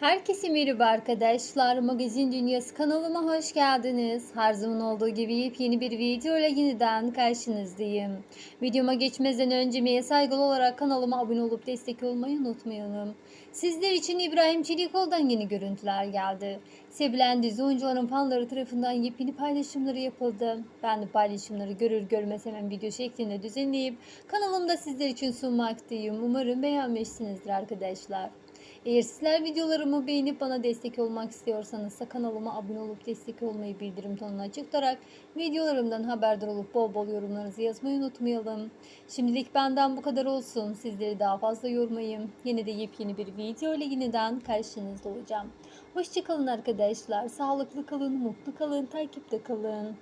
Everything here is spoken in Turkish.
Herkese merhaba arkadaşlar. Magazin Dünyası kanalıma hoş geldiniz. Her zaman olduğu gibi yepyeni bir video ile yeniden karşınızdayım. Videoma geçmeden önce emeğe saygılı olarak kanalıma abone olup destek olmayı unutmayalım. Sizler için İbrahim Çelikol'dan yeni görüntüler geldi. Sevilen dizi oyuncuların fanları tarafından yepyeni paylaşımları yapıldı. Ben de paylaşımları görür görmez hemen video şeklinde düzenleyip kanalımda sizler için sunmaktayım. Umarım beğenmişsinizdir arkadaşlar. Eğer sizler videolarımı beğenip bana destek olmak istiyorsanız kanalıma abone olup destek olmayı bildirim tonuna açık tutarak videolarımdan haberdar olup bol bol yorumlarınızı yazmayı unutmayalım. Şimdilik benden bu kadar olsun. Sizleri daha fazla yormayayım. Yine de yepyeni bir video ile yeniden karşınızda olacağım. Hoşçakalın arkadaşlar. Sağlıklı kalın, mutlu kalın, takipte kalın.